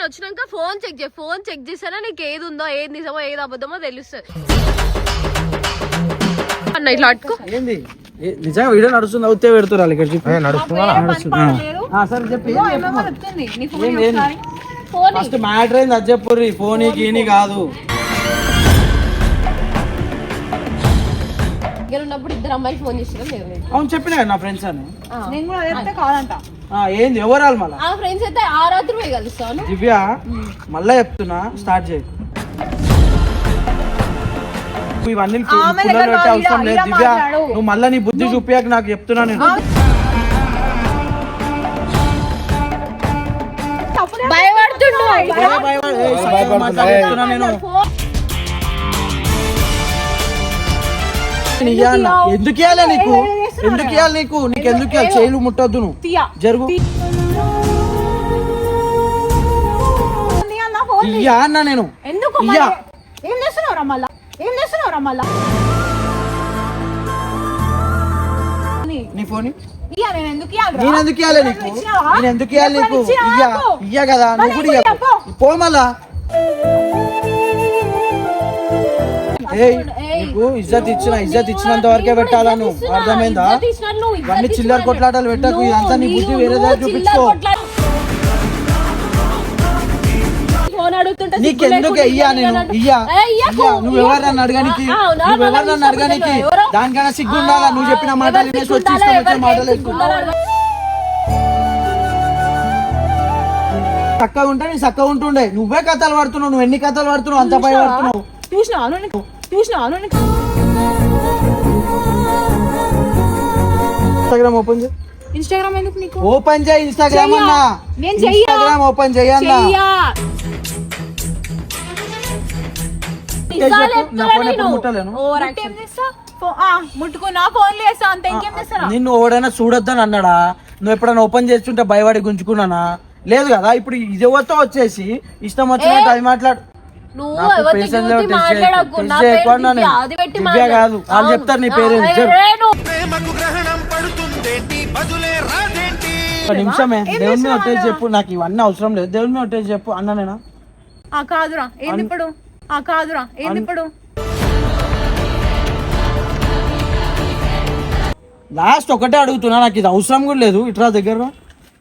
ఆయన వచ్చినాక phone check చేయి ఫోన్ చెక్ చేసానా నీకు ఏది ఉందో ఏది నిజమో ఏది అబద్ధమో తెలుస్తుంది. అన్న ఇట్లా అట్టుకో నిజంగా వీడియో నడుస్తుంది అవుతే పెడుతున్నారు ఇక్కడ చెప్పి. నడుస్తున్నా ఆ, సరే చెప్పి? ఫోన్. ఫస్ట్ మ్యాటర్ ఏంది అది చెప్పుర్రి ఫోన్ గీని కాదు. దగ్గర ఉన్నప్పుడు ఇద్దరు అమ్మాయిలు ఫోన్ చేసినా. అవును చెప్పినా కదా నా ఫ్రెండ్స్ అని? నేను కూడా చెప్తే కాదంట. ఆ, ఏంది ఎవరాలు మళ్ళా? ఆ ఫ్రెండ్స్ అయితే ఆ రాత్రి పోయి కలుస్తాను దివ్య మళ్ళా చెప్తున్నా స్టార్ట్ చేయి. నువ్వు ఇవన్నీ పుల్లలు పెట్టే అవసరం లేదు దివ్య. నువ్వు మళ్ళా నీ బుద్ధి చూపియాక నాకు చెప్తున్నా నేను. భయపడుతుండు. ఎవరే భయపడ- ఏయ్, సత్యం మాట్లాడు, చెప్తున్నా నేను. ఇయ్యాలన్నా. ఎందుకు ఇవ్వాలి నీకు? ఎందుకు ఇవ్వాలి నీకు? నీకు ఎందుకు ఇవ్వాలి చేయలు ముట్టొద్దు నువ్వు జరుగు. అన్న ఫోన్ ఇయ్యా అన్నా నేను. ఎందుకు ఇయ్యా? ఏం చేస్తున్నావురా మళ్ళా? ఏం చేస్తున్నావురా మళ్ళా? నీ ఫోన్ నేను ఎందుకు ఇవ్వాలి నీకు? నేను ఎందుకు ఇవ్వాలి నీకు? ఇయ్యా. కదా నువ్వు కూడా ఇయ్య? పో మళ్ళా. నీకు ఇజ్జత్ ఇచ్చిన ఇజ్జత్ ఇచ్చినంత వరకే పెట్టాలా నువ్వు? అర్థమైందా? ఇవన్నీ చిల్లర కొట్లాటలు పెట్టకు ఇదంతా నీ బుద్ధి వేరే దగ్గర చూపించుకో. ఫోన్ అడుగుతుంటే నీకు సిగ్గు ఎందుకు లేకుండా ఇయ్యా నేను. ఇయ్యా నువ్వు ఎవరు నన్ను అడగానికి? నువ్వు ఎవరు నన్ను నన్ను అడగానికి? దానికన్నా సిగ్గు ఉండాలా? నువ్వు చెప్పిన మాటలు వినేసి వచ్చి ఇష్టం వచ్చిన మాటలు? చక్కగా ఉంటే నీ చక్కగా ఉంటుండే. నువ్వే కథలు పడుతున్నావు నువ్వు ఎన్ని కథలు పడుతున్నావు అంత భయ పడుతున్నావు? చూసినావా? ఇన్స్టాగ్రామ్ ఓపెన్ చేయి. ఇన్స్టాగ్రామ్ ఎందుకు నీకు? ఓపెన్ చేయి ఇన్స్టాగ్రామ్. అన్నా. నేను చెయ్యా. ఇన్స్టాగ్రామ్ ఓపెన్ చేయన్నా చెయ్యా. నిజాలు నా చెప్తారా ఫోన్ ఎప్పుడు నేను? ముట్టలేను? ఓవర్ ముట్టు ఏం చేస్తా ఫో- ఆ, ముట్టుకున్నా అంత. ఇంకేం నిన్ను ఎవడైనా చూడొద్దని అన్నాడా? నువ్వు ఎప్పుడైనా ఓపెన్ చేస్తుంటే భయపడి గుంజుకున్నానా? లేదు కదా ఇప్పుడు ఇది ఎవరితో వచ్చేసి? ఇష్టం వచ్చినట్టు అది మాట్లాడు. నువ్వు చూసి మాట్లాడకు. నా పేరు దివ్య. అది పెట్టి దివ్య మాట్లాడు. కాదు. వాళ్ళు అవును. చెప్తారు నీ ఆ, పేరు ఏ, చెప్పు. ఏ, నువ్వు ప్రేమకు గ్రహణం పడుతుందేంటి బదులే రాదేంటి ఒక నిమిషమే దేవుని మీద ఒట్టేసి? చెప్పు నాకు ఇవన్నీ అవసరం లేదు దేవుని మీద ఒట్టేసి చెప్పు అన్న నేనా ఆ కాదురా ఏంది ఇప్పుడు ఆ కాదురా ఏంది ఇప్పుడు లాస్ట్ ఒకటే అడుగుతున్నా నాకు ఇది అవసరం కూడా లేదు ఇట్రా దగ్గర రా.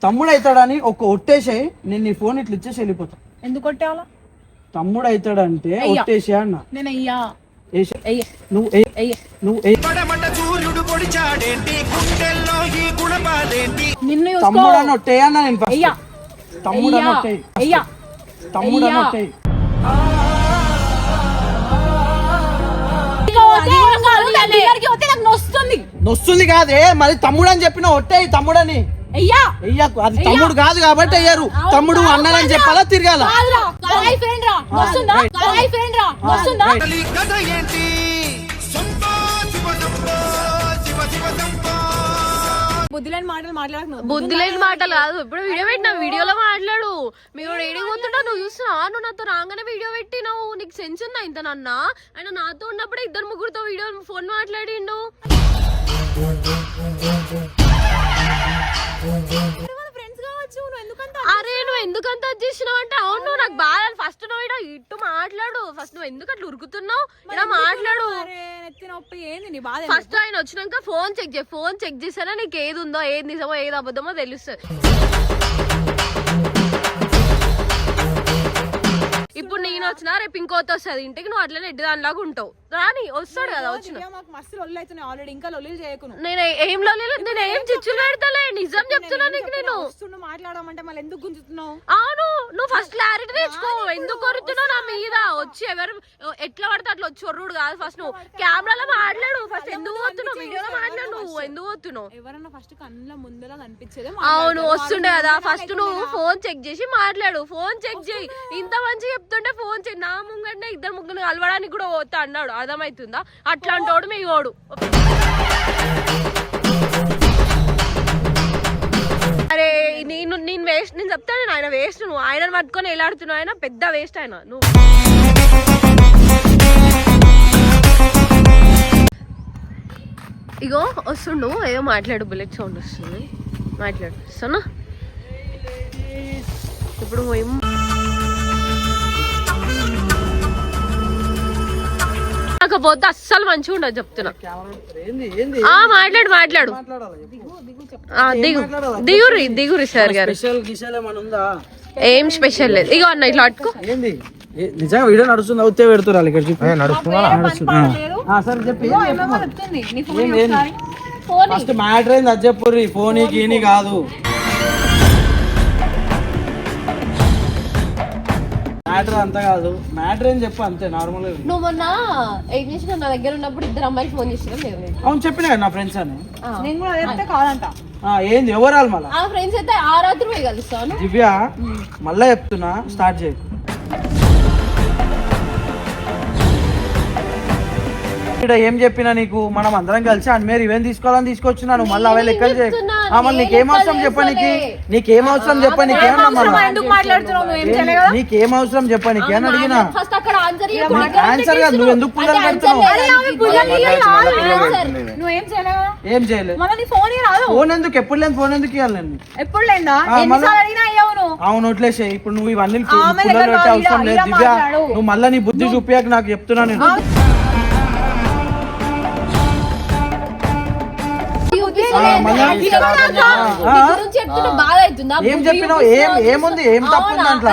తమ్ముడు అవుతాడని ఒక ఒట్టేసేయి నేను నీ ఫోన్ ఇట్లా ఇచ్చేసి వెళ్ళిపోతా ఎందుకు కొట్టేవాలా తమ్ముడు అవుతాడంటే. ఒట్టేసే అన్న. నేను అయ్యా. నువ్వు నిన్ను తమ్ముడు అని ఒట్టేయి అన్న నేను ఫస్ట్ అయ్యా. తమ్ముడు అని అయ్యా. ఒట్టేయి అయ్యా. తమ్ముడు అని. ఒట్టేయి నొస్తుంది. నొస్తుంది కాదే మరి తమ్ముడు అని చెప్పిన ఒట్టేయి తమ్ముడని. అది తమ్ముడు కాదు కాబట్టి అయ్యారు. తమ్ముడు అన్నని చెప్పాలా? తిరగాల? కాదురా కాయ్ ఫ్రెండ్ రా వస్తుందా కాయ్ ఫ్రెండ్ రా వస్తుందా అసలు ఈ కథ ఏంటి? సంపో శివ సంపో శివ శివ సంపో. బుద్ధి లేని మాటలు మాటలు కాదు. ఇప్పుడు వీడియో పెట్టినా వీడియోలో మాట్లాడు. మీరు ఏడికి పోతుంటా నువ్వు చూస్తున్నావా? నువ్వు నాతో రాగానే వీడియో పెట్టినావు. నీకు సెన్స్ ఉందా ఇంత నన్న? ఆయన నాతో ఉన్నప్పుడే ఇద్దరు ముగ్గురుతో వీడియో ఫోన్ మాట్లాడిండు. అరే నువ్వు ఎందుకంత చేసినావు అంటే? అవును నాకు బాగా ఫస్ట్ నువ్వు ఈడ ఇట్టు మాట్లాడు. ఫస్ట్ నువ్వు ఎందుకు అట్లా ఉరుకుతున్నావు? ఇలా మాట్లాడు. బాధ ఫస్ట్ ఆయన వచ్చినాక ఫోన్ చెక్ చేయి. ఫోన్ చెక్ చేసానా నీకు ఏది ఉందో ఏది నిజమో ఏది అబద్ధమో తెలుస్తుంది. వచ్చినా రేపు ఇంకోటి వస్తుంది. ఇంటికి నువ్వు అట్లనే ఎడ్డి దానిలాగా ఉంటావు. రాని వస్తాడు కదా వచ్చిన. మాకు మస్తు లొల్లి అవుతున్నాయి ఆల్రెడీ ఇంకా లొల్లి చేయకు నువ్వు. నేను ఏం లో నేను ఏం చిచ్చులు పెడతలే? నిజం చెప్తున్నా నీకు నేను. వస్తుండు మాట్లాడమంటే మళ్ళీ ఎందుకు గుంజుతున్నావు? అవును నువ్వు ఫస్ట్ క్లారిటీ తెచ్చుకో ఎందుకు కొరుతున్నావు నా మీద? వచ్చి ఎవరు ఎట్లా పడితే అట్లా వచ్చి ఒర్రుడు కాదు ఫస్ట్ నువ్వు. కెమెరాలో మాట్లాడు. ఫస్ట్ ఎందుకు పోతున్నావు? వీడియోలో మాట్లాడు నువ్వు. ఎందుకు పోతున్నావు? ఎవరన్నా ఫస్ట్ కళ్ళ ముందర కనిపించేదే అవును వస్తుండే కదా. ఫస్ట్ నువ్వు ఫోన్ చెక్ చేసి మాట్లాడు. ఫోన్ చెక్ చేయి. ఇంత మంచి చెప్తుంటే ఫోన్ చేయి నా ముంగంటే ఇద్దరు ముగ్గురు కలవడానికి కూడా పోతా అన్నాడు. అర్థమవుతుందా? అట్లాంటి వాడు మీ ఓడు నేను చెప్తాను నేను ఆయన వేస్ట్ నువ్వు. ఆయనను పట్టుకొని ఎలాడుతున్నావు ఆయన పెద్ద వేస్ట్ ఆయన. నువ్వు. ఇగో వస్తుండు. ఏదో మాట్లాడు బుల్లెట్ సౌండ్ వస్తుంది. మాట్లాడు. వస్తున్నా? ఇప్పుడు ఏం మాట్లాడకపోతే అస్సలు మంచిగా ఉండదు చెప్తున్నా. ఏంది ఏంది? ఆ మాట్లాడు మాట్లాడు. మాట్లాడాలి చెప్పు. ఆ, దిగు దిగురి దిగురి సార్ గారు. ఏం స్పెషల్ లేదు. ఇగో అన్న ఇట్లా అట్టుకో నిజంగా వీడియో నడుస్తుంది? అవుతే పెడుతున్నారు ఇక్కడ సరే చెప్పి ఫస్ట్ మ్యాటర్ ఏంది అది చెప్పుర్రి. ఫోన్ గీని కాదు. మ్యాటర్ అంతా కాదు. మ్యాటర్ ఏం చెప్పు అంతే నార్మల్ నువ్వు మొన్న ఏం చేసిన నా దగ్గర ఉన్నప్పుడు ఇద్దరు అమ్మాయిలు ఫోన్ చేసిన లేదు. అవును చెప్పిన కదా నా ఫ్రెండ్స్ అని? నేను కూడా చెప్తే కాదంట. ఆ, ఏంది ఎవరాలు మళ్ళా? ఆ ఫ్రెండ్స్ అయితే ఆ రాత్రి పోయి కలుస్తాను. దివ్య మళ్ళా చెప్తున్నా స్టార్ట్ చేయి. ఇక్కడ ఏం చెప్పినా నీకు? మనం అందరం కలిసి అని మీరు ఇవేం తీసుకోవాలని తీసుకొచ్చినాను. మళ్ళీ అవే లెక్కలు మళ్ళీ నీకేం అవసరం చెప్పనీకి చేస్తలే. నీకేం అవసరం కదా నీకేం? అవసరం చెప్పనీకి అని అడిగినా? ఆన్సర్ కాదు. నువ్వు ఎందుకు పుల్లలు పెడుతున్నావు ఏం చేయలేదు? ఫోన్ ఎందుకు? ఎప్పుడు లేని ఫోన్ ఎందుకు ఇవ్వాలి నేను? ఎప్పుడు లేందా అవును వదిలేసే ఇప్పుడు నువ్వు ఇవన్నీ అవసరం లేదు దివ్య. నువ్వు మళ్ళీ నీ బుద్ధి చూపియాక నాకు చెప్తున్నా నేను. ఏం చెప్పినావు? ఏం ఏముంది? ఏం తప్పు దాంట్లో?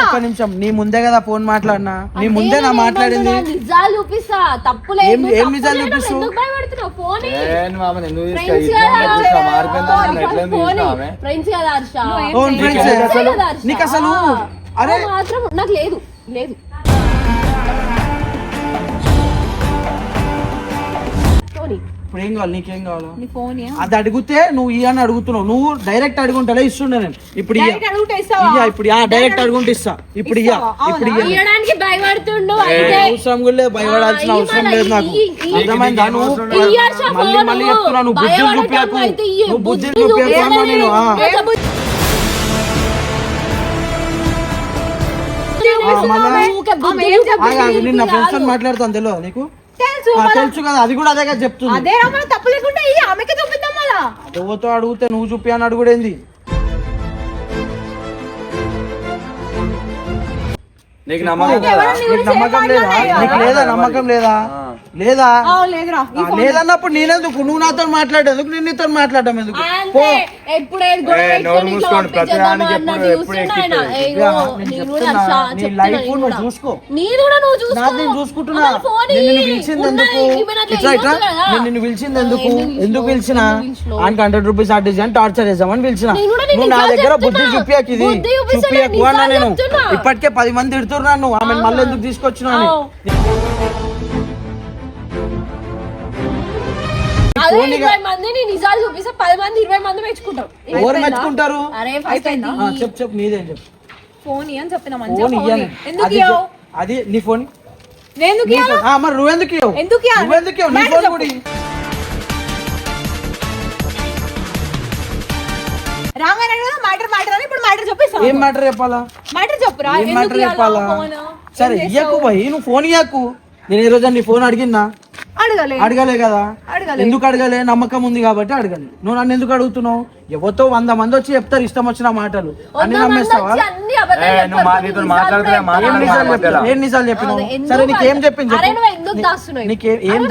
ఒక్క నిమిషం నీ ముందే కదా ఫోన్ మాట్లాడినా? నీ ముందే నా మాట్లాడింది? నిజాలు చూపిస్తా. ఏం- ఏం నిజాలు ఫ్రెండ్స్ కదా హర్ష. నీకు అసలు అరే! మాత్రం నాకు లేదు. లేదు. ఇప్పుడు ఏం కావాలి నీకేం కావాలా నీ ఫోన్ అది అడిగితే నువ్వు ఇయ్య అని అడుగుతున్నావు నువ్వు డైరెక్ట్ అడుగుంటలే ఇస్తుండే నేను ఇప్పుడు ఇయ్య Direct అడుగుతే ఇస్తావా? ఇయ్య ఇప్పుడు ఆ డైరెక్ట్ అడుగుంటే ఇస్తా ఇప్పుడు ఇయ్య? ఇప్పుడు అవునా? ఇయ్య ఇయ్యడానికి భయపడుతుండు అయితే అవసరం కూడా లేదు భయపడాల్సిన ఆ, అవసరం లేదు నాకు ఇయ్యి. అర్థమైందా నువ్వు మళ్ళీ ఫోను. మళ్ళీ చెప్తున్నా నువ్వు బుద్ధులు భయపడటం చూపించకు అయితే ఇయ్యి. నువ్వు బుద్ధులు బుద్ధి చూపించకు అమ్మా. నేను ఆ. ఎంత బుద్ధి ఆ, మళ్ళా ఊరికే బుద్ధి ఆమె ఏం చూపించకు. ఆగు, ఆగు, నేను నా ఫ్రెండ్స్. మాట్లాడుతాను తెలియదు నీకు తెలుసు కదా అది కూడా అదే కదా చెప్తుంది. అదే రమ్మని తప్పు లేకుండా ఈ ఆమెకి చూపిద్దాం మళ్ళా. ఎవరితో అడిగితే నువ్వు చూపి అని అడుగుడేంది? నీకు నమ్మకం నీకు నమ్మకం లేదా? నీకు లేదా నమ్మకం లేదా? లేదా? ఆ, లేదురా ఆ, లేదన్నప్పుడు నేనెందుకు? నువ్వు నాతో మాట్లాడేందుకు? నేను నీతో మాట్లాడడం ఎందుకు? లైఫ్ నేను నువ్వు. చూసుకో. నేను చూసుకుంటున్నా. నిన్ను ఇయ్యి. పిలిచింది ఉన్నది ఎందుకు? ఈమెను అట్లా ఇట్లా ఇట్లా. నేను నిన్ను పిలిచింది ఎందుకు? ఎందుకు పిలిచిన? ఆయనకి హండ్రెడ్ రూపీస్ ఆర్టిస్ట్ అని టార్చర్ చేద్దామని పిలిచిన. నువ్వు నా దగ్గర బుద్ధి. చూపియకు ఇది. చూపియకు అన్నా నేను. ఇప్పటికే పది మంది తిడుతున్నారు నువ్వు ఆమె మళ్ళీ ఎందుకు తీసుకొచ్చినావు అదే ఇరవై మందిని నిజాలు చూపిస్తే పది మంది ఇరవై మంది మెచ్చుకుంటారు ఎవరు మెచ్చుకుంటారు అరే ఫస్ట్ చెప్పు చెప్పు నీదేం చెప్పు ఫోన్ చెప్పిన మంచిగా. ఎందుకు అది ఇయ్యవు? అది నీ ఫోన్ నేను ఎందుకు నీ ఇయ్యాలా? ఫోన్. ఆ, మరి నువ్వెందుకు ఇవ్వవు ఎందుకు ఇయ్యాలి? నువ్వెందుకు ఇవ్వవు నీ ఫోన్ చెప్పు. కూడా ఇయ్యి. రాగానే అడిగినా మ్యాటర్ మ్యాటర్ అని ఇప్పుడు మ్యాటర్ చెప్పేస్తాను ఏం మ్యాటర్ చెప్పాలా మ్యాటర్ చెప్పురా ఏం ఎందుకు మ్యాటర్ ఇయ్యాలా చెప్పాలా ఫోన్? సరే ఏం ఇయ్యకు? పోయి నువ్వు ఫోన్ ఇయ్యకు నేను ఈ రోజు నీ ఫోన్ అడిగినా అడగలే అడగలే కదా? అడగలే. ఎందుకు అడగలే? నమ్మకం ఉంది కాబట్టి అడగలే. నువ్వు నన్ను ఎందుకు అడుగుతున్నావు? ఎవరితో వంద మంది వచ్చి చెప్తారు ఇష్టం వచ్చిన మాటలు? అన్ని నమ్మేస్తావా? ఏ, నిజాలు. చెప్పినావు? సరే నీకేం చెప్పింది నీకే ఏం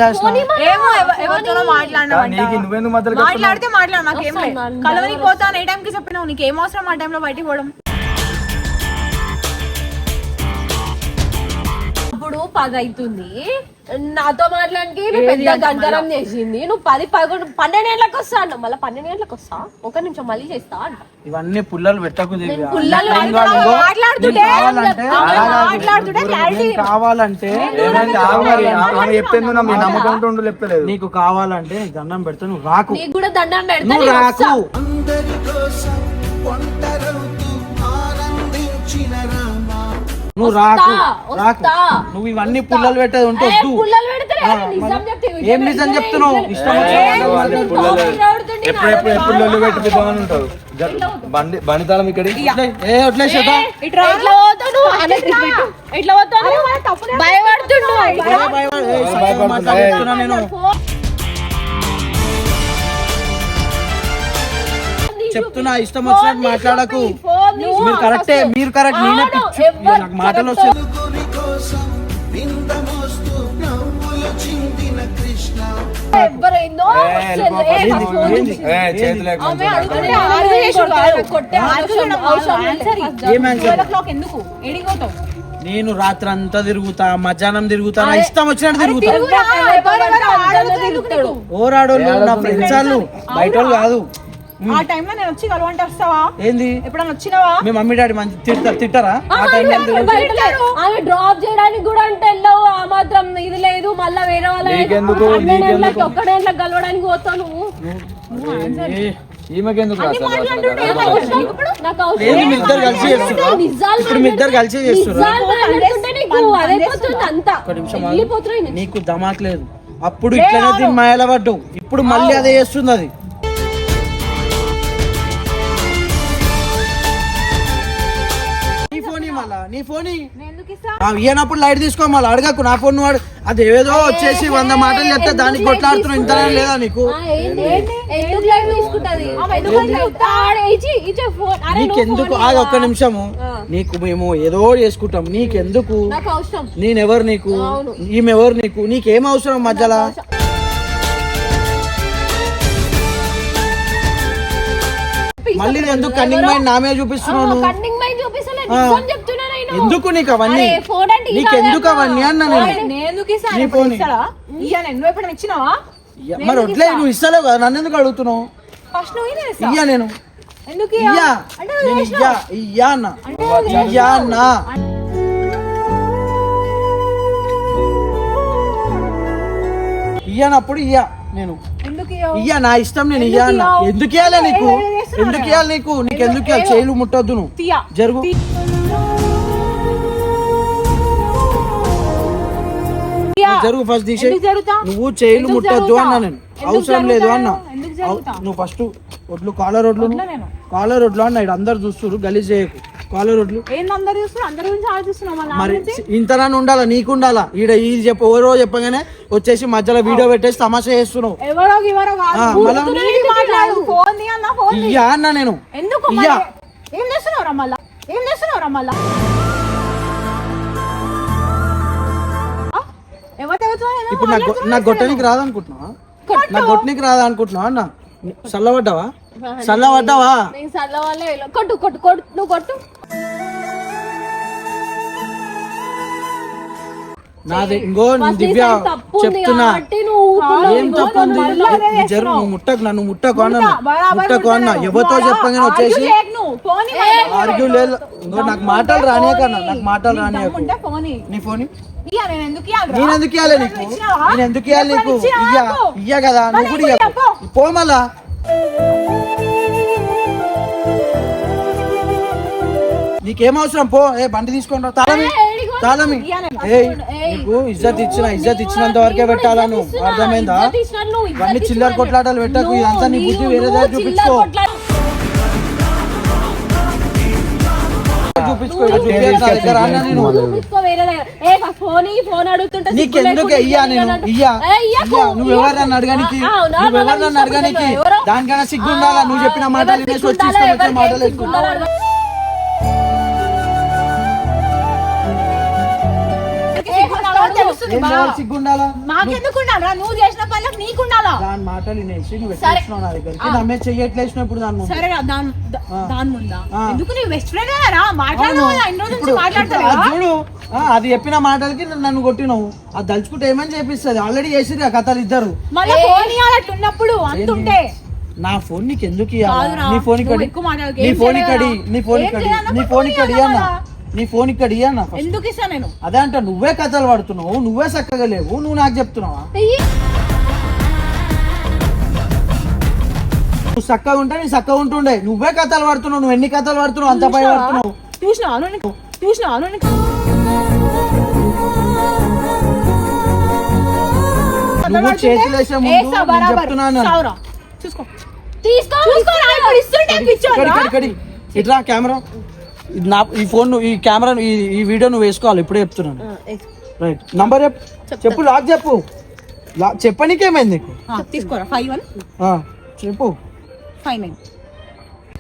మాట్లాడితే మాట్లాడు నాకేం లేదు. కలవనికి పోతాను ఏ టైంకి చెప్పినావు నీకు అవసరం ఆ టైంలో బయటికి పోవడం? పది అవుతుంది నాతో మాట్లాడానికి నువ్వు పెద్ద గంటరం చేసింది. నువ్వు పది పదకొండు పన్నెండు గంటలకు వస్తా అన్న మళ్ళీ పన్నెండు గంటలకు వస్తా? ఒక నిమిషం మళ్ళీ చేస్తా అంట ఇవన్నీ పుల్లలు పెట్టకు పుల్లలు మాట్లాడుతుంటే కావాలంటే. మాట్లాడుతుంటే నీకు కావాలంటే దండం పెడతా నువ్వు రాకు. నీకు కూడా దండం పెడతా రాకు. నువ్వు రాకు రాకు. నువ్వు ఇవన్నీ పుల్లలు పెట్టేది ఉంటే ఏ, వద్దు. ఏం నిజం చెప్తున్నావు? ఇష్టం కోపం ఎప్పుడు లొల్లి పెట్టిపోతామని ఉంటావు? జర- బండి బండి తాళం ఇక్కడ ఏ వదిలేసేదా ఇట్లా ఎట్లా పోతావు చెప్తున్నా ఇష్టం వచ్చినట్టు మాట్లాడకు మీరు కరెక్టే మీరు కరెక్ట్ నేనే పిచ్చి నాకు మాటలు వస్తుంది. ఏ, ఫస్ట్ ఫోన్ ఏంది? చూసి. ఏ, చేతులు ఎక్కువ ఆమె ఉంచు. అడుగుతుంటే అరే, ఆన్సర్ ఆన్సర్ చేసుడు కాదు. కాదు. కొట్టే ఆన్సర్ అవసరం- అవసరం లేదు. ఆన్సర్ ఇయ్యి. ఏం ఆన్సర్? 12 o'clock ఎందుకు ఎడిగోతావు నేను రాత్రి అంతా తిరుగుతా మధ్యాహ్నం తిరుగుతా నా ఇష్టం వచ్చినట్టు తిరుగుతా? ఓరాడోళ్ళు నా ఫ్రెండ్స్ వాళ్ళు బయట వాళ్ళు కాదు ఆ టైంలో నేను వచ్చి కలవంటే వస్తావా? ఏంది? ఎప్పుడన్నా వచ్చినావా? మీ మమ్మీ డాడీ మంచి తిడతారు తిట్టారా? ఆ టైంలో. ఆమె డ్రాప్ చేయడానికి కూడా అంటే వెళ్ళవు ఆ మాత్రం ఇది లేదు మళ్ళా వేరే వాళ్ళ నీకెందుకు? ఒక్కడేళ్ళ కలవడానికి పోతాను ఈమెకెందుకు అసలు అసలు నాకు అవసరం ఇప్పుడు? నాకు అవసరం లేదు లేదు. మీ ఇద్దరు కలిసి చేస్తుర్రా? నిజాలు ఇప్పుడు మీ ఇద్దరు కలిసి చేస్తుర్రా? నిజాలు మాట్లాడుతుంటే నీకు అదే పోతుంది అంతా. ఒక్క నిమిషం ఆగు. వెళ్ళిపోతున్నాయి. నేను. నీకు దమాక్ లేదు. అప్పుడు ఇట్లనే దీన్ని మాయల పడ్డావు. ఇప్పుడు మళ్ళీ అదే చేస్తుంది అది నీ ఫోన్ ఇయ్యనప్పుడు లైట్ తీసుకో మళ్ళీ అడగకు. నా ఫోన్ వాడు అది ఏదో వచ్చేసి వంద మాటలు చెప్తే దానికి కొట్లాడుతున్నావు? ఇంత లేదా నీకు? నీకెందుకు? ఆగ? ఒక్క నిమిషము. నీకు మేము ఏదో చేసుకుంటాం. నీకెందుకు? నాకు అవసరం. నేనెవరు నీకు. ఈమెవరు నీకు? నీకేం అవసరం మధ్యలో? మళ్ళీ ఎందుకు కన్నింగ్ మైండ్ నామే చూపిస్తున్నావు నువ్వు? కన్నింగ్ మైండ్ చూపిస్తలే. ఆ. నిజం చెప్తున్నా. నేను ఎందుకు నీకు అవన్నీ? నీకెందుకు అన్నా? అవన్నీ అన్నా నేను? ఎందుకు నీ ఫోన్ నువ్వు ఎప్పుడైనా ఇచ్చినావా? ఇయ్య, మరి వడ్లే నువ్వు ఇస్తలేవు కదా నన్ను ఎందుకు అడుగుతున్నావు? ఫస్ట్ నువ్వు ఇయ్యా నేను. ఎందుకు ఇయ్యా? ఇయ్యా. నేను. ఇయ్యా ఇయ్యా అన్న. ఇయ్యా అన్నా. ఇయ్యనప్పుడు ఇయ్యా నేను. ఎందుకు ఇయ్యవు? ఇయ్యా నా ఇష్టం నేను ఎందుకు ఇయ్యా అన్న? ఎందుకు ఇయ్యాలి నీకు? ఎందుకు? ఇయ్యాలి నీకు? నీకు ఎందుకు ఇయ్యాలి చేయలు ముట్టొద్దు నువ్వు. జరుగు. జరుగు ఫస్ట్ తీసే? నువ్వు చేయలు ముట్టొద్దు? అన్నా నేను. అవసరం లేదు అన్న? నువ్వు ఫస్ట్ ఒడ్లు కాలర్ ఒడ్లు నేను. కాలర్ ఒడ్లు అన్న ఇక్కడ అందరు చూస్తున్నారు గలీజ్ చేయకు. కాలర్ ఒడ్లు మళ్ళీ మరి ఇంతనని ఉండాలా? నీకు ఉండాలా? ఈడ ఇది చెప్ప ఎవరో చెప్పగానే వచ్చేసి మధ్యలో వీడియో పెట్టేసి తమాషా చేస్తున్నావు. ఇయ్యా అన్న నేను? ఇయ్యా. ఏం చేస్తున్నావు మళ్ళా? ఏం చేస్తున్నావు మళ్ళా? ఇప్పుడు నాకు నాకు గొట్టనికి రాదనుకుంటున్నావా? నాకు గొట్టనికి రాదనుకుంటున్నావా అన్న? చల్లబడ్డావా చల్లబడ్డావా కొట్టు కొట్టు కొట్టు నువ్వు కొట్టు. నాది ఇంకో దివ్య చెప్తున్నా. ఏం తప్పు ఉంది? అదే నువ్వు ముట్టకు నన్ను ముట్టకు అన్న. ముట్టకు అన్న. ఎవరితో చెప్పగానే వచ్చేసి. ఆర్గ్యూ లేదు. నాకు మాటలు రానియకన్నా నాకు మాటలు రానియకు. నీ ఫోన్? నేను ఎందుకు ఇవ్వాలి నీకు? నేను ఎందుకు ఇవ్వాలి నీకు ఇయ్యా? ఇయ్యా కదా నువ్వు కూడా. చెప్పు. పో మళ్ళా నీకేం అవసరం పో ఏ బండి తీసుకొని రా తాళమి. తాళమి ఇయ్యా. ఏయ్ నీకు ఇజ్జత్ ఇచ్చిన ఇజ్జత్ ఇచ్చినంత వరకే పెట్టాలా నువ్వు అర్థమైందా ఇవన్నీ చిల్లర. కొట్లాటలు పెట్టకు ఇదంతా నీ బుద్ధి వేరే దగ్గర చూపించుకో ఫోన్ ఫోన్ అడుగుతుంటే ఇయ్యా నేను. ఇయ్యా. నువ్వు అడగానికి? అడగానికి? దానికన్నా నువ్వు చెప్పిన మాటలు మాటలు ఉండాలా? నువ్వు చేసిన పనులకు నీకు ఉండాలా? దాని మాటలు వినేసి నువ్వు సరే. ఎట్లేసినావు నా దగ్గరికి. నమ్మే చెయ్యట్లేసినావు ఇప్పుడు దాని ముందు. సరే దాని దాని ముందా? ఆ. ఎందుకు నీ బెస్ట్ ఫ్రెండ్ రా? ఇన్ని రోజుల నుంచి చూడు. అది చెప్పిన మాటలకి నన్ను కొట్టినావు. అది దలుచుకుంటే ఏమని చేపిస్తుంది ఆల్రెడీ చేసిరు ఆ కథలు ఇద్దరు. మళ్ళీ ఫోన్ ఇవ్వాలి ఉన్నప్పుడు అంతుంటే నా ఫోన్ నీకు ఎందుకు? కాదురా, నీ ఫోన్ ఇక్కడి. నీ ఫోన్? ఇక్కడి నీ ఫోన్ ఇక్కడి నీ ఫోన్ ఇక్కడ? నీ ఫోన్ ఇక్కడ ఇయ్యన్నా. ఎందుకు ఇస్తా నేను? అదే అంట నువ్వే కథలు పడుతున్నావు నువ్వే చక్కగా లేవు నువ్వు నాకు చెప్తున్నావా. నువ్వు చక్కగా ఉంటే నీ చక్కగా ఉంటుండే. నువ్వే కథలు పడుతున్నావు నువ్వు ఎన్ని కథలు పడుతున్నావు అంత పై పడుతున్నావు. చూసినావా? నీకు చూసినావా? నువ్వు చేతులు వేసే ముందు. చెప్తున్నాను తీసుకో. ఇట్లా కెమెరా. ఇది నా ఈ ఫోన్ నువ్వు- ఈ కెమెరా ఈ ఈ వీడియో నువ్వు వేసుకోవాలి ఇప్పుడే చెప్తున్నాను. రైట్. నంబర్ చెప్పు. చెప్పు లాక్ చెప్పు. లాక్ చెప్పనీకేమైంది నీకు? తీసుకోరా. Five one? చెప్పు. Five nine.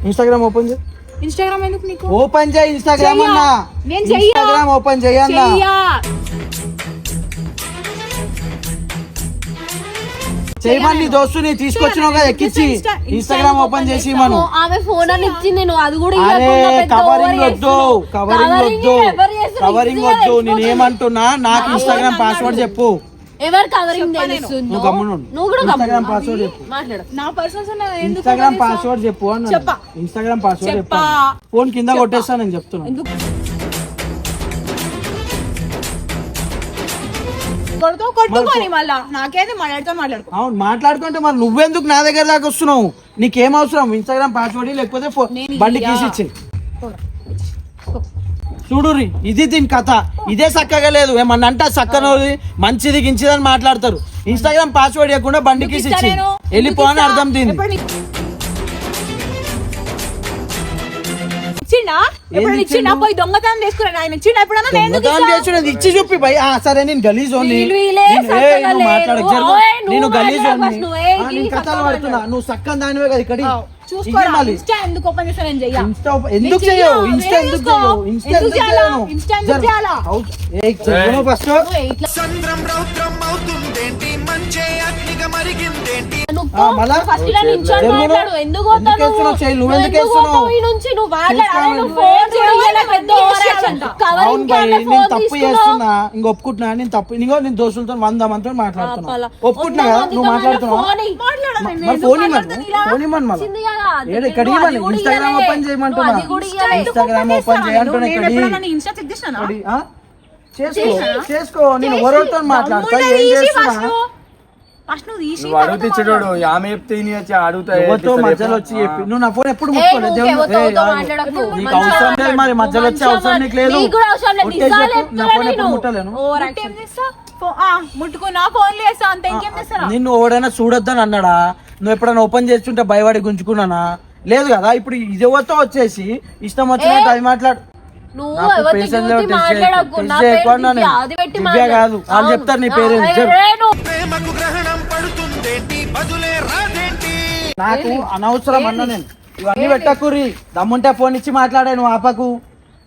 ఇన్స్టాగ్రామ్ ఓపెన్ చేయి. ఇన్స్టాగ్రామ్ ఎందుకు నీకు? ఓపెన్ చేయి ఇన్స్టాగ్రామ్. అన్నా. నేను. ఇన్స్టాగ్రామ్ ఓపెన్ చేయన్నా చేయమని నీ దోస్తుని తీసుకొచ్చినావు కదా ఎక్కిచ్చి Insta- ఇన్స్టాగ్రామ్ ఓపెన్ చేసి మనం ఆమె ఫోన్ అని ఇచ్చింది నువ్వు అది కూడా అరే కవరింగ్ వద్దు. కవరింగ్ వద్దు? కవరింగ్ వద్దు నేను. ఏమంటున్నా? నాకు ఇన్స్టాగ్రామ్ పాస్వర్డ్ చెప్పు. ఎవరు కవరింగ్ తెలుస్తుందో నువ్వు గమ్మున ఉండు. నువ్వు కూడా ఇన్స్టాగ్రామ్ పాస్వర్డ్ చెప్పు. మాట్లాడు. నా ఇన్స్టాగ్రామ్ పాస్వర్డ్ చెప్పు అన్న చెప్పా. ఇన్స్టాగ్రామ్ పాస్వర్డ్ చెప్పు. చెప్పా. ఫోన్ కింద కొట్టేస్తా నేను చెప్తున్నా. ఎందుకు కొడుతూ కొట్టుకొని మళ్ళా? నాకేది మాట్లాడుతూ మాట్లాడుకో. అవును మాట్లాడుకుంటే మరి నువ్వెందుకు నా దగ్గర దాకా వస్తున్నావు? నీకేం అవసరం? ఇన్స్టాగ్రామ్ పాస్వర్డ్ లేకపోతే ఫో- బండి తీసిచ్చి చూడురి ఇది దీని కథ. ఇదే చక్కగా లేదు. ఏమన్నా అంటే చక్కనది మంచిది గించిదని మాట్లాడతారు. ఇన్స్టాగ్రామ్ పాస్వర్డ్ ఇవ్వకుండా బండి ఇచ్చి నేను? వెళ్ళిపో అని అర్థం దీన్ని ఎప్పుడు నీ- ఇచ్చిండా? ఇచ్చిండా? పోయి దొంగతనం చేసుకున్నాడు. ఆయన ఇచ్చిండా ఎప్పుడన్నా నేను ఎందుకు దొంగతనం చేసుకునేది ఇచ్చి చూపి భయ్. ఆ, సరే నేను గలీజ్ నేను-. మాట్లాడకు, గలీజ్ నేను కథలు పడుతున్నా నువ్వు సక్కని దానివే కదా ఇక్కడ చూసుకోరా. మళ్ళీ ఇన్స్టా ఎందుకు ఓపెన్ చేస్తా నేను చెయ్యా. ఇన్స్టా ఓపెన్- ఎందుకు నేను చేయవు చెయ్యను, ఇన్స్టా వేరే ఎందుకు చూసుకో. చేయవు ఇన్స్టా ఎందుకు ఎందుకు చేయాలా? చేయను? ఇన్స్టా ఎందుకు జరు. చేయాలా? అవుట్. ఏయ్, చెయ్యను ఫస్ట్. రౌద్రం అవుతుందేంటి? మంచే అగ్నిగా మరిగిందేంటి? నువ్వు ఆ, మళ్ళా? ఫస్ట్ ఇలా నిల్చొని జరుగును. మాట్లాడు. ఎందుకు ఎందుకు పోతావు వేస్తున్నావు చెయ్యి? నువ్వు ఎందుకు ఎందుకు వేస్తున్నావు? పోతావు ఈ నుంచి నువ్వు మాట్లాడు. అరే చూస్తాను. నువ్వు ఫోన్ చేయలే పెద్ద ఓవరాక్షన్ అవును కవరింగ్ భయ్, కి నేను ఫోన్ తప్పు చేస్తున్నా ఇంక ఒప్పుకుంటున్నా నేను తప్పు ఇంకో నేను దోస్తులతో వంద మందితో మాట్లాడుతున్నా. ఒప్పుకుంటున్నా కదా? నువ్వు మాట్లాడుతున్నావు? ఫోన్ మరి ఫోన్ ఇమ్మను? ఫోన్ ఇమ్మను మళ్ళీ? వచ్చింది కదా, ఏడు నువ్వు ఇక్కడికి అది ఇవ్వను కూడా ఇన్స్టాగ్రామ్. ఓపెన్ చేయమంటున్నా. ఇన్స్టాగ్రామ్ ఓపెన్ ఇక్కడి ఇన్స్టా చెక్ ఇక్కడి? చేసుకో చేసుకో నేను ఎవరితో మాట్లాడతా? ఏం చేస్తున్నా? ఫస్ట్ నువ్వు. ఫస్ట్ నువ్వు తీసి నువ్వు అడుగుతే ఇచ్చేటోడు ఆమె చెప్తే ఈయన వచ్చి అడుగుతా ఎవరితో మధ్యలో వచ్చి చెప్పి నువ్వు నా ఫోన్ ఎప్పుడు ముట్టుకోలేదు. నీకు అవసరం లేదు మరి. మధ్యలో వచ్చే అవసరం నీకు లేదు. నీకు కూడా అవసరం లేదు. కొట్టేసి నిజాలు చెప్పు, నా ఫోన్ ఎప్పుడు. ముట్టలేను? ముట్టుకున్నా చేస్తా అంతే. ఇంకేం చేస్తారా? నిన్ను ఎవడైనా చూడొద్దని అన్నాడా? నువ్వు ఎప్పుడైనా ఓపెన్ చేస్తుంటే భయపడి గుంజుకున్నానా? లేదు కదా ఇప్పుడు ఇది ఎవరితో వచ్చేసి? ఇష్టం వచ్చినట్టు అది మాట్లాడు. నువ్వు మాట్లాడకు. నా పేరు. అది పెట్టి. కాదు. వాళ్ళు. చెప్తారు నీ ఆ, పేరు ఏ, జరు. ఏ, నువ్వు ప్రేమకు గ్రహణం పడుతుందేంటి బదులే రాదేంటి నాకు అనవసరం అన్న నేను ఇవన్నీ పెట్టకురి దమ్ముంటే ఫోన్ ఇచ్చి మాట్లాడే నువ్వు ఆపకు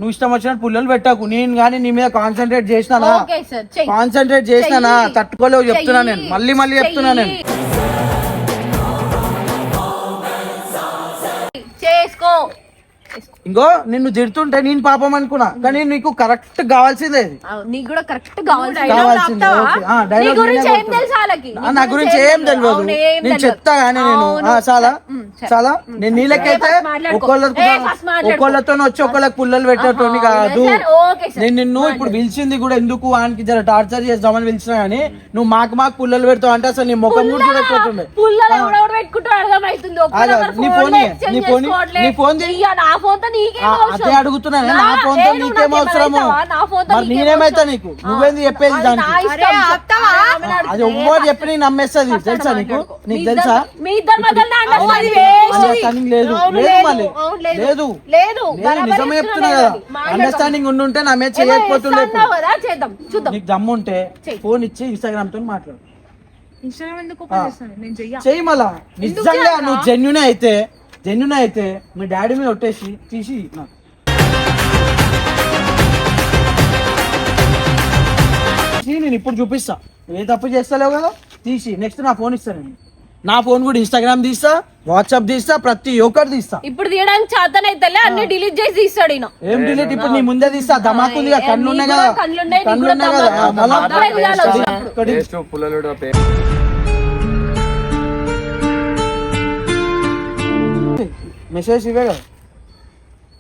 నువ్వు ఇష్టం వచ్చినట్టు పుల్లలు పెట్టకు నేను కానీ నీ మీద కాన్సన్ట్రేట్ చేసినానా ఓకే సార్ చెయ్యి కాన్సన్ట్రేట్ చేసినానా. తట్టుకోలేవు చెప్తున్నా నేను. మళ్ళీ మళ్ళీ చెప్తున్నా నేను. చేసుకో ఇంకో నిన్ను తిడుతుంటే నేను పాపం అనుకున్నా. కానీ నీకు కరెక్ట్ కావాల్సిందే ఇది. అవును, నీకు కూడా కరెక్ట్ కావాలి కావాల్సిందే నీ గురించి ఏం తెలియదు నేను. చెప్తా గానీ నేను చాలా. చాలా. నేను నీళ్ళకైతే మాట్లాడుకో. ఒక్కొక్కరితో వచ్చి ఒక్కొక్కరికి పుల్లలు పెట్టేటోని కాదు. సరే, ఓకే సార్. నేను నిన్ను ఇప్పుడు పిలిచింది కూడా ఎందుకు? ఆయనకి జర టార్చర్ చేద్దామని పిలిచినా గానీ నువ్వు మాకు మాకు పుల్లలు పెడతావు అంటే అసలు నీ ముఖం కూడా చూడకపోతుండే. నీ ఫోన్ నీ ఫోన్. నీ ఫోన్ నీకేం? అదే అడుగుతున్నాను నా ఫోన్తో నీకేం అవసరము? మరి నీకేం నేనేమైతా? నీకు? నువ్వేంది చెప్పేది దానికి? అది ఎవ్వరు చెప్పి నేను నమ్మేస్తుంది తెలుసా నీకు. నీకు తెలుసా? మీ understanding లేదు. లేదు మళ్ళీ. లేదు. లేదు. నిజమే చెప్తున్నా కదా. అండర్స్టాండింగ్ ఉండుంటే నా మీద చేయకపోతుండే నీకు దమ్ము ఉంటే. ఫోన్ ఇచ్చి ఇన్స్టాగ్రామ్తో మాట్లాడు. ఇన్స్టాగ్రామ్ ఎందుకు ఓపెన్ చేస్తాను? నేను చెయ్యా. చెయ్యి మళ్ళా. నిజంగా నువ్వు జెన్యునే అయితే జెన్యునే అయితే మీ డాడీ మీద కొట్టేసి తీసి నాకు నేను ఇప్పుడు చూపిస్తా. ఏ తప్పు చేస్తలేవు కదా? తీసి. నెక్స్ట్ నా ఫోన్ ఇస్తా నేను. నా ఫోన్ కూడా ఇన్స్టాగ్రామ్ తీస్తా వాట్సాప్ తీస్తా ప్రతి ఒక్కటి తీస్తా. ఇప్పుడు తీయడానికి చేతనైతే అన్ని డిలీట్ చేసి తీస్తాడు ఈయన. ఏం డిలీట్ ఇప్పుడు నీ ముందే తీస్తా. ధమాక్ ఉంది కళ్ళు ఉన్నాయి నీకు కదా. కళ్ళు ఉన్నాయి కదా. మళ్ళా మెసేజ్ ఇవే కదా?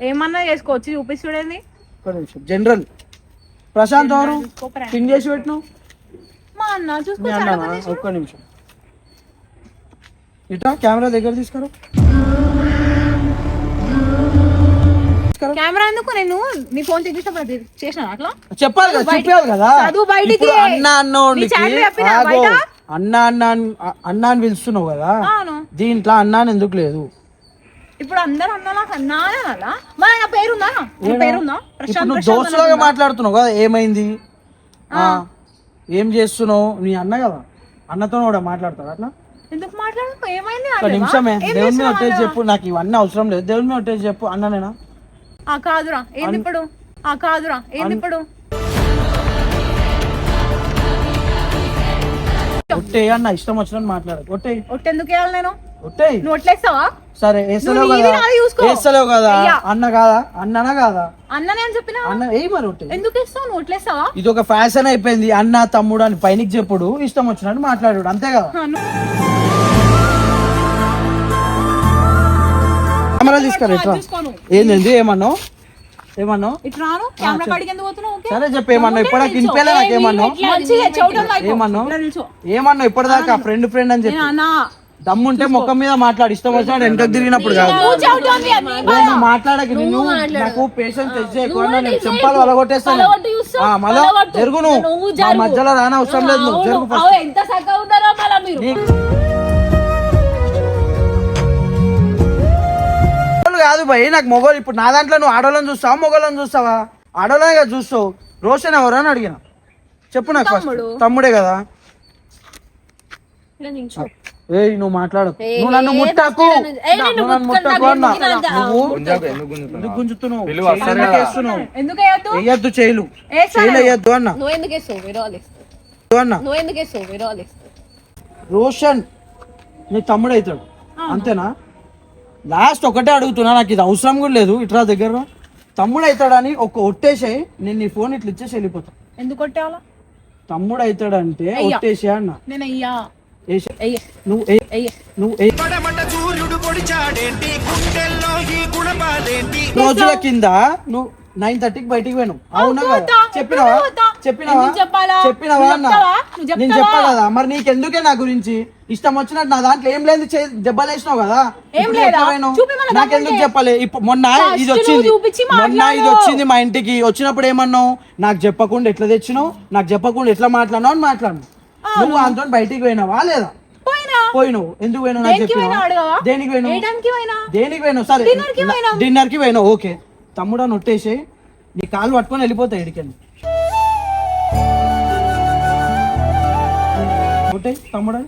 ఏమన్నా చేసుకోవచ్చు చూపిస్తుడేంది నిమిషం. జనరల్ ప్రశాంత్ ఎవరు? పింగ్ చేసి పెట్టినావు మా అన్న మీ ఒక్క నిమిషం. ఇటా కెమెరా దగ్గర తీసుకురా. కెమెరా ఎందుకు నేను? నీ ఫోన్ తెచ్చినప్పుడు చేసిన అట్లా? చెప్పాలి కదా చెప్పాలి కదా. చదువు బయటికి. ఇప్పుడు అన్న అన్నోడికి నీ channel చెప్పినా ఆగో. బయట? అన్న అన్న అని- అన్న అని పిలుస్తున్నావు కదా. అవును. దీంట్లో అన్న అని ఎందుకు లేదు? ఇప్పుడు అందరు అన్న నాకు అన్నా అలా మరి నా పేరుందా? నా పేరుందా? ఇప్పుడు ప్రశాంత్ నువ్వు ప్రశాంత్ దోస్తులాగా మాట్లాడుతున్నావు కదా ఏమైంది? ఆ, ఏం చేస్తున్నావు? నీ అన్న కదా? అన్నతో కూడా మాట్లాడతాడు అట్లా? ఎందుకు మాట్లాడు ఏమైంది ఒక అదేవా? నిమిషమే ఏం దేవుని మీద చేస్తున్నావు ఒట్టేసి అలా? చెప్పు నాకు ఇవన్నీ అవసరం లేదు. దేవుని మీద ఒట్టేసి చెప్పు అన్ననేనా? ఆ కాదురా. ఏంది ఇప్పుడు? ఆ కాదురా. ఏంది ఇప్పుడు? ఒట్టే అన్న ఇష్టం వచ్చినట్టు మాట్లాడు. ఒట్టే. ఒట్టెందుకు వేయాలి నేను? ఒట్టే. నువ్వు ఒట్లేస్తావా? సరే వేస్తలేవు నువ్వు కదా? చూసుకో. వేస్తలేవు కదా? అయ్యా. అన్న కాదా? అన్ననా కాదా? అన్న నేను చెప్పినా? అన్న ఏయ్ మరి ఎందుకు నువ్వు ఒట్లేస్తావా ఇది ఒక ఫ్యాషన్ అయిపోయింది. అన్న తమ్ముడు అని పైనకి చెప్పుడు ఇష్టం వచ్చినట్టు మాట్లాడాడు. అంతే కదా? కెమెరా తీసుకురా ఇట్లా. చూసుకోను ఏంది ఏమన్నావు? ఏమన్నావు? ఇటు రాను కెమెరా కాడికి ఎందుకు పోతున్నావు? ఓకే? సరే చెప్పు ఏమన్నావు? ఇప్పటిదాకా నాకు ఏమన్నావు మంచిగా చెవిటం వైపు. ఏమన్నావు? ఇలా నిల్చో. ఏమన్నావు? ఇప్పటిదాకా ఫ్రెండ్ ఫ్రెండ్ అని చెప్పి. నేను అన్నా? దమ్ముంటే ముఖం మీద మాట్లాడు. ఇష్టం వచ్చినట్టు వెనకకు తిరిగినప్పుడు కాదు. నువ్వు నువ్వు మాట్లాడక నిన్ను నాకు పేషెన్స్ తెచ్చే ఎక్కువ నేను చెంపాలు చూస్తావు, ఆ, మళ్ళా. జరుగు నువ్వు నువ్వు మా. మధ్యలో రాని అవసరం లేదు నువ్వు. జరుగు ఎంత ఉన్నారో మళ్ళా మీరు. మొగోళ్ళు కాదు భయ్ నాకు మొగోలు ఇప్పుడు నా దాంట్లో నువ్వు ఆడోళ్ళని చూస్తావా మొగోళ్ళని చూస్తావా? ఆడోళ్ళని కదా చూస్తావు. రోషన్ ఎవరు అని అడిగిన? చెప్పు నాకు. తమ్ముడే. కదా. ఏయ్ నువ్వు మాట్లాడు నువ్వు నన్ను ముట్టకు. నిన్ను నువ్వు నన్ను ముట్టుకున్నా, ముట్టకు అన్నా. నువ్వు ఎందుకు గుంజుతున్నావు? వేస్తున్నావు? వేయద్దు? చేయలు. వేస్తాను. చేయలు వేయద్దు అన్న. అన్న. రోషన్ నీ తమ్ముడు అవుతాడు. అంతేనా? లాస్ట్ ఒకటే అడుగుతున్నా నాకు ఇది అవసరం కూడా లేదు. ఇట్రా దగ్గర తమ్ముడు అవుతాడని ఒక ఒట్టేసే నేను నీ ఫోన్ ఇట్లా ఇచ్చేసి వెళ్ళిపోతా. ఎందుకు తమ్ముడు అవుతాడంటే. ఒట్టేసే అన్న. నేను అయ్యా రోజుల కింద నువ్వు నైన్ థర్టీకి బయటికి పోయినావు. అవునా కదా. చెప్పినావా? చెప్పినావా? చెప్పినావా అన్న? నేను? చెప్పా కదా. మరి నీకెందుకే నా గురించి? ఇష్టం వచ్చినట్టు నా దాంట్లో ఏం లేదు చే- దెబ్బలేసినావు కదా? ఏం ఇప్పుడు లేదా? ఎట్లా పోయినావు? చూపి మన నాకెందుకు. చెప్పాలి? ఇప్పుడు మొన్న ఇది వచ్చింది. మొన్న ఇది. వచ్చింది మా ఇంటికి. వచ్చినప్పుడు ఏమన్నావు? నాకు చెప్పకుండా ఎట్లా తెచ్చినావు? నాకు చెప్పకుండా ఎట్లా మాట్లాడినావు అని మాట్లాడు నువ్వు అంతో బయటికి పోయినావా లేదా? పోయినా. పోయినావు. ఎందుకు పోయినావు? నాకు చెప్పినావా? దేనికి పోయినావు? దేనికి పోయినావు? సరే. డిన్నర్కి పోయినావు. ఓకే. తమ్ముడు అని ఒట్టేసి నీ కాలు పట్టుకొని వెళ్ళిపోతాయి ఇడికెళ్ళి ఒట్టే తమ్ముడు.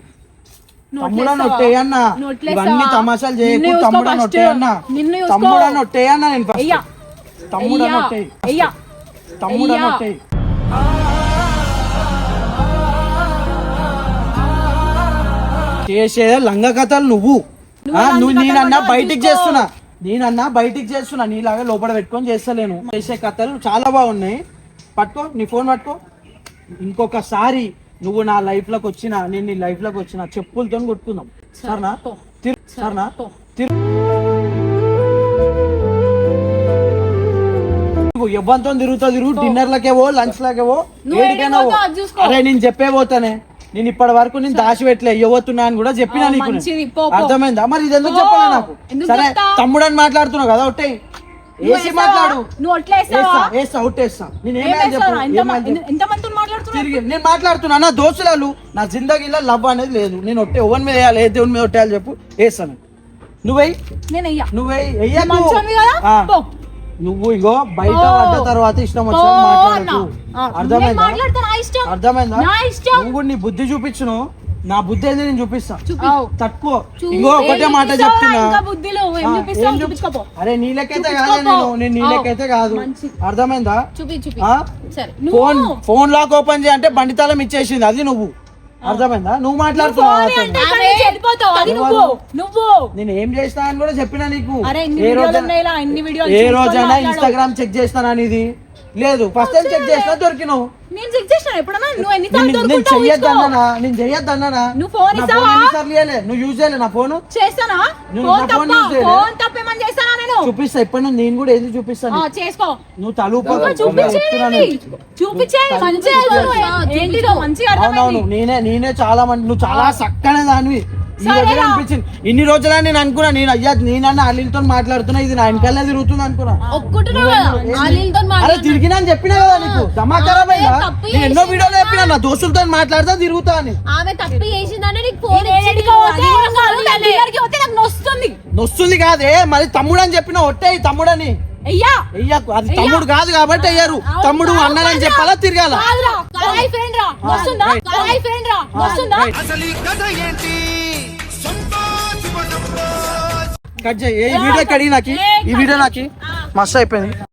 నువ్వు తమ్ముడు అని వట్లేస్తావా? ఒట్టే అన్న. నువ్వు వట్లేస్తావా? ఇవన్నీ తమాషాలు చేయకు. నిన్ను చూసుకో తమ్ముడు అని first. ఒట్టే అన్న. నిన్ను చూసుకో. తమ్ముడు ఒట్టే అయ్యా తమ్ముడు అని అయ్యా. ఒట్టే చేసే లంగ కథలు నువ్వు ఆ, నువ్వు నేనన్నా బయటికి చేస్తున్నా. నేనన్నా బయటికి చేస్తున్నా. నీలాగా లోపల పెట్టుకొని చేస్తలేను. చేసే కథలు చాలా బాగున్నాయి. పట్టుకో నీ ఫోన్ పట్టుకో. ఇంకొకసారి నువ్వు నా లైఫ్లోకి వచ్చిన నేను నీ లైఫ్లోకి వచ్చిన చెప్పులతో కొట్టుకుందాం. సరేనా? తిరు- సరేనా? తిరు- నువ్వు ఎవ్వంతో తిరుగుతా తిరుగు. డిన్నర్ లకేవో లంచ్ లకేవో నువ్వు ఏడికైనా ఏడికి పో. పోతావు అది చూసుకో. అరే నేను చెప్పే పోతానే. నేను ఇప్పటి వరకు నేను దాచి పెట్టలే ఇవ్వతున్నా అని కూడా చెప్పినా నీకు నేను. మంచిది, పో, పో. అర్థమైందా మరి ఇది ఎందుకు. చెప్పాలి నాకు ఎందుకు సరే చెప్తా? తమ్ముడు అని మాట్లాడుతున్నావు కదా ఒట్టే నువ్వు వేస్తావా? మాట్లాడు నువ్వు అట్లా వేస్తావా? వేస్తా వేస్తా ఒట్టేస్తా నేను ఏం చెప్పు వేస్తావా? ఎంత ఏమైనా చెప్పు. ఎంత మందితో మాట్లాడుతున్నావు తిరిగి నేను మాట్లాడుతున్నా నా దోస్తులాలు నా జిందగీలో లవ్ అనేది లేదు నేను ఒట్టే ఓవన్ మీద వేయాలి ఏ దేవుని మీద ఒట్టేయాలి చెప్పు వేస్తాను నువ్వే నేను అయ్యా నువ్వే మంచోనివి కదా? పో. నువ్వు ఇగో బయట. పడ్డ తర్వాత ఇష్టం వచ్చిన మాట్లాడకు. అర్థమైందా. నువ్వు నీ బుద్ధి చూపించును. నా బుద్ధి ఏంది నేను చూపిస్తా. తక్కువ ఇంకో ఒకటే మాట? చెప్తున్నా. అరే నీ లెక్కైతే. కాదే నేను నేను. నీ ఆవ్. లెక్కైతే కాదు. అర్థమైందా? ఫోన్ ఫోన్ లాక్ ఓపెన్ చేయంటే బండి తాళం ఇచ్చేసింది. అది నువ్వు. అర్థమైందా? నువ్వు మాట్లాడుతున్నావు నువ్వు నేను ఏం చేస్తా అని కూడా చెప్పినా నీకు. ఏ వీడియోలు రోజైనా. ఇన్స్టాగ్రామ్ చెక్ చేస్తానా అనేది లేదు ఫస్ట్ టైం చెక్ చేసినా దొరికినావు. నేను చెక్ చేసిన ఎప్పుడన్నా? నువ్వు ఎన్ని సార్లు నేను దొరుకుతావు చెయ్యొద్దన్నానా? నేను చెయ్యొద్దన్నానా? నువ్వు ఫోన్ నా ఇస్తావా? ఎన్నిసార్లు ఇయ్యలే? నువ్వు యూజ్ చేయలే నా ఫోన్ చేస్తానా? నువ్వు ఫోన్ నా ఫోన్ తప్ప యూజ్ చేయలే? ఫోన్ తప్పేమని చేస్తానా నేను? చూపిస్తా ఇప్పటి నుంచి నేను కూడా ఏది చూపిస్తాను? ఆ, చేసుకో. నువ్వు తలుపు నువ్వు చూపించేది చూపించేది మంచిగా ఏంటిదో మంచిగా అర్థమైంది. నేనే నేనే చాలా మంది నువ్వు చాలా చక్కనే దానివి. ఇన్ని రోజులని నేను అనుకున్నా. నేను అయ్యా నేనన్నా అల్లితో మాట్లాడుతున్నా. ఇది నా వెనకాలనే తిరుగుతుంది అనుకున్నా. అరే తిరిగినా అని చెప్పినా కదా నీకు? తప్పు నేను ఎన్నో వీడియోలు చెప్పినా నా దోస్తులతో మాట్లాడతా తిరుగుతా అని. ఆమె తప్పు చేసిందనే నీకు ఫోన్ నొస్తుంది. నొస్తుంది కాదే మరి తమ్ముడు అని చెప్పిన ఒట్టే తమ్ముడని. అది తమ్ముడు కాదు కాబట్టి అయ్యారు. తమ్ముడు అన్నని చెప్పాలా తిరగాల? కాదురా. కాయ్ ఫ్రెండ్ రా వస్తుందా కాయ్ ఫ్రెండ్ రా వస్తుందా అసలు కథ ఏంటి? కట్ చేయి. ఈ వీడియో కడిగి నాకి? ఈ వీడియో నాకి? మస్తు అయిపోయింది.